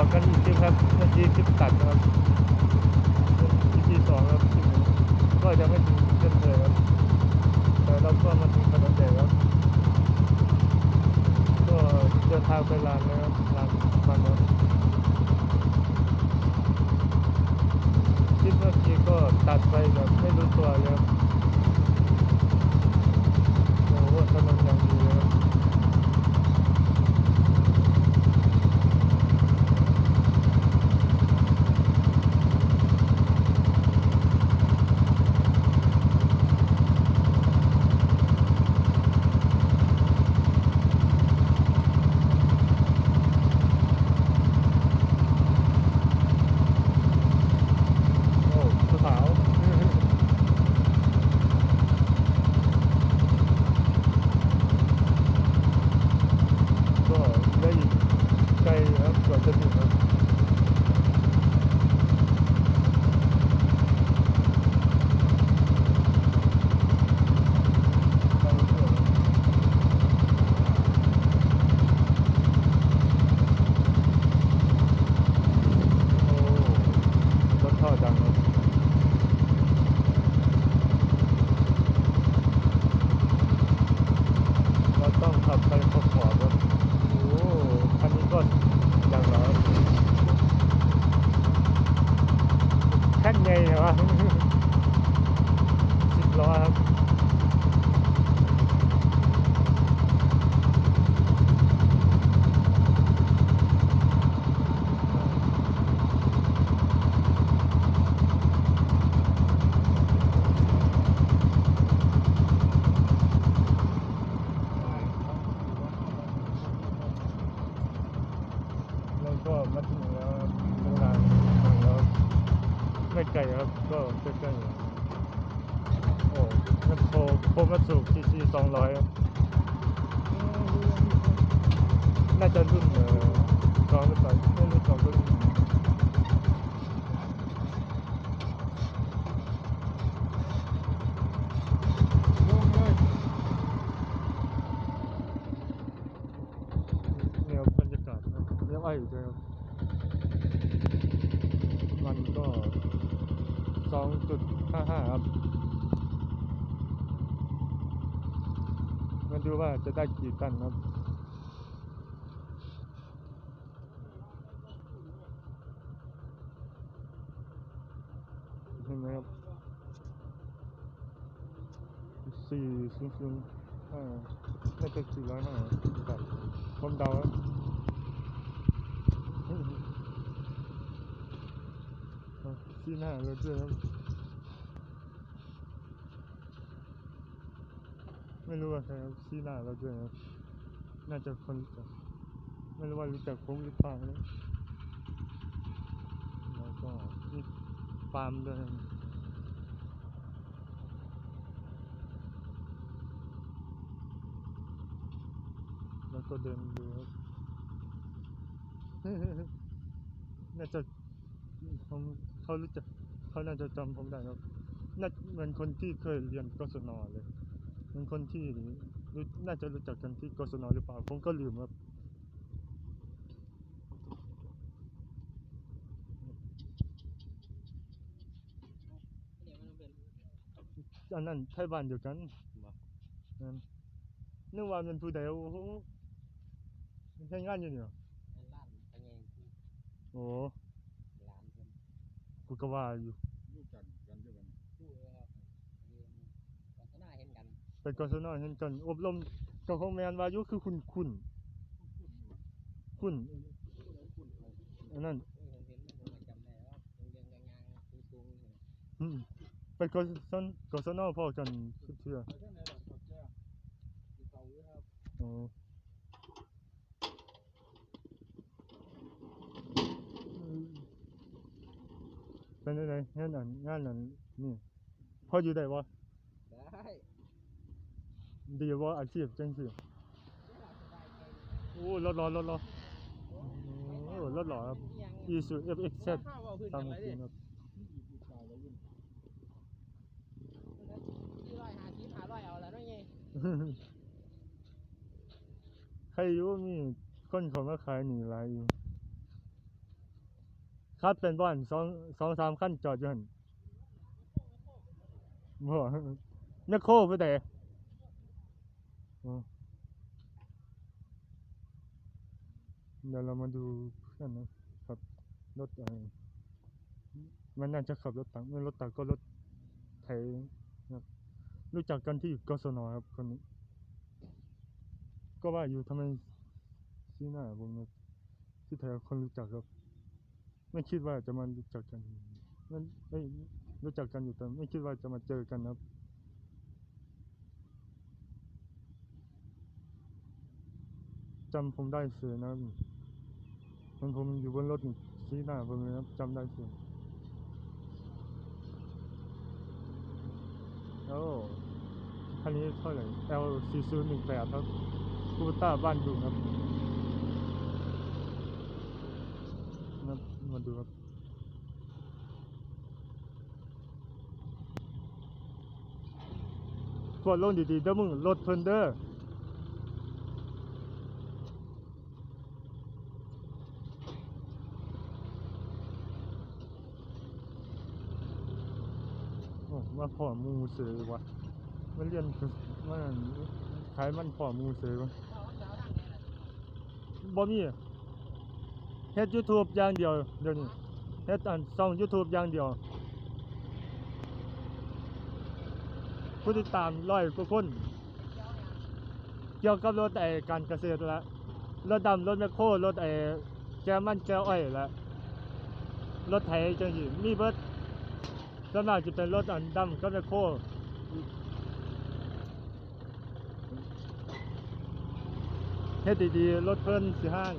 อกันอีกคลิปครับเมื่อกี้คลิปตัดนะครับคลิปที่สองครับก็จะไม่ถึงเส้นเลยครับ แต่เราก็มาถึงถนนใหญ่ครับ ก็เดินทางไปลานนะครับลานมันครับคลิปเมื่อกี้ก็ตัดไปแบบไม่รู้ตัวเลยครับโอ้โหถนนอย่างดีเลยครับ โอ้ภูเขาก็เหลืออีกไกลครับกว่าจะถึงครับไปเรื่อยๆโอ้รถท่อดังครับ เราต้องขับไปขอบขอบครับโอ้คันนี้ก็อย่างไรแค่ไงเหรอวะ สิบล้อครับเรา ก็มาถึงแล้วครับโรงงานถึงแล้วไม่ไกลครับ ก็ใกล้ๆโอ้น้ำโคโคมาสุซีซีสองร้อยครับ น่าจะรุ่นเออสองรือเปล่าไม่นสองรุ่นวบรรยากาศ ครับเรียอยู่ด้วยครับมันก็สองจุดห้าห้าครับมาดูว่าจะได้กี่ตันครับเห็นไหมครับสี่ศูนย์ศูนย์ห้าน่าจะสี่ร้อยห้าครับผมเดาครับ ครับที่หน้ารถด้วยครับไม่รู้ว่าใครครับที่หน้ารถด้วยครับน่าจะคนรู้จักไม่รู้ว่ารู้จักผมหรือเปล่านะแล้วก็มีปาล์มด้วยแล้วก็เดินดูครับ น่าจะผมเขารู้จักเขาน่าจะจำผมได้ครับน่าเหมือนคนที่เคยเรียนกศนเลยเหมือนคนที่รู้น่าจะรู้จักกันที่กศนหรือเปล่า ผมก็ลืมครับอันนั้นไทยบ้านเดียวกันนั่นนึกว่าเป็นผู้ใดโอ้โหใช้งานอยู่เนี่ย ล้านพะเยงกู โอ้ล้านเพิ่นกูก็ว่าอยู่ รู้จักกันด้วยกันกูเออครับเรียนลักษณะเห็นกันเป็นกศนเห็นกัน อบรมก็คงแมนวาอยุคือคุณคุณคุณอันนั้นเออผมเห็นผมก็จำได้ว่าโรงเรียนกลางๆสูงๆนี่อืมเป็นกศนกศนพอกันคือเชื่อไปทางไหนล่ะครับแจ้ที่เก่าอยู่ครับอ๋อเป็นยั งไงงานนั้นงานนั้นนี่พออยู่ได้บ่ได้ดีบ่อาชีพจังซี่โอ้รถร้อนรถร้อนโอ้รถหล่อครับยัง Isuzu FXZ ข้าวเอาพื้นตากัมนเลยจริดิงครับที่เก่าแล้วยุ่งที่ร้อยหาสิบหาร้อยเอาแล้วเนาะไงใครอยู่มีคนเขามาขายหนีหลายอยู่ ครับเป็นบ้านสองสองสามขั้นจอดอยู่หันบ่แมคโครผู้ใดอ๋อเดี๋ยวเรามาดูนั่นนะครับรถอะไรมันน่าจะขับรถตักไม่รถตักก็รถไถนะครับรู้จักกันที่กศนครับคนนี้ ก็ว่าอยู่ทำไมชี้หน้าผมนะที่แท้คนรู้จักครับ ไม่คิดว่าจะมารู้จักกันมันไม่รู้จักกันอยู่แต่ไม่คิดว่าจะมาเจอกันครับจำผมได้เสียนะมันผมอยู่บนรถนี่ชี้หน้าผมเลยครับจำได้เสียโอ้คันนี้เท่าไหร่ L 4 0 1 8 ครับคูต้าบ้านดุงครับนะครับ มาดูครับกดลงดีๆเด้อมึงรถเพิ่นเด้อโอ้มาพ่อมูเสือวะมันเรียนมันขายมันพ่อมูเสือวะบ่มี เฮ็ด YouTube อย่างเดียวเดี๋ยวนี้เฮ็ดอันช่อง YouTube อย่างเดียวผู้ติดตามร้อยกว่าคนเกี่ยวกับรถไอ้การเกษตรละรถดำรถแมคโครรถไอ้แกมันแกอ้อยละรถไถจังซี่มีเบิดส่วนมากจะเป็นรถอันดำกับแมคโครเฮ็ดดีๆรถเพิ่นสิห้าง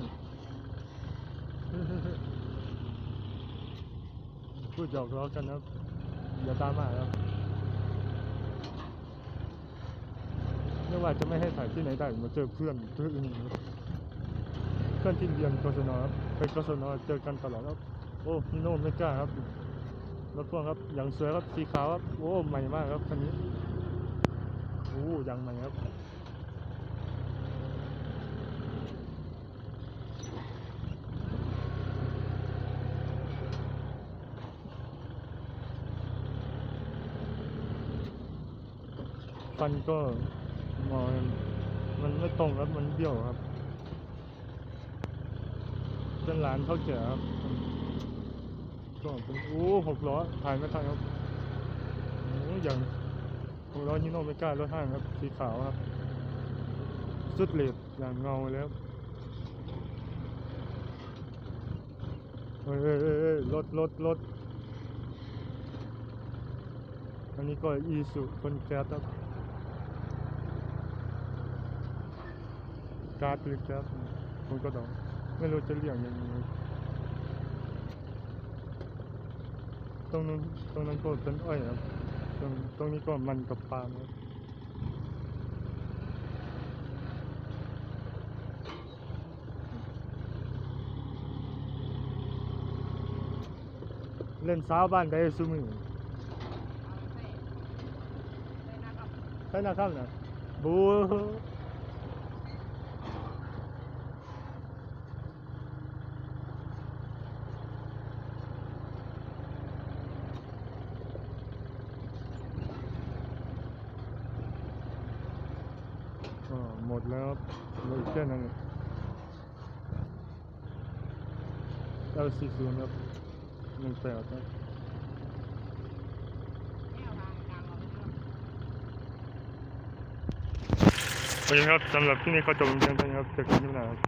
พูดหยอกล้อกันครับ อย่าตามมาครับไม่ว่าจะไม่ให้ถ่ายที่ไหนได้มาเจอเพื่อนเพื่อนเพื่อนที่เรียนกศนครับไปกศนเจอกันตลอดครับ โอ้โน่ไม่กล้าครับรถพ่วงครับอย่างสวยครับสีขาวครับ โอ้ใหม่มากครับคันนี้โอ้ยังใหม่ครับ ฟันก็มองมันไม่ตรงครับมันเบี้ยวครับเป็นหลานเท่าแก่ครับก็เป็นโอ้หกล้อถ่ายไม่ทันครับโอ้อย่างหกล้อยิโนไม่กล้ารถห้างครับสีขาวครับสุดเหลดอย่างเงาเลยครับเฮ้ยเฮ้ยเฮ้ยเฮ้ยรถรถรถอันนี้ก็อีสุคนแก๊สครับ การ์ดหรือแก๊สผมก็ต้องไม่รู้จะเรียกยังไงตรงนู้นตรงนั้นก็เป็นอ้อยครับตรงตรงนี้ก็มันกับปาล์มครับเล่นสาวบ้านได้ซุมือใช่นะครับนะบูอ่าหมด แล้วครับเหลืออีกแค่นั้นเอลซีซูครับหนึ่งแปดครับโอเคครับสำหรับที่นี้ก็จบเพียงเท่านี้ครับเจอกันที่หน้าครับ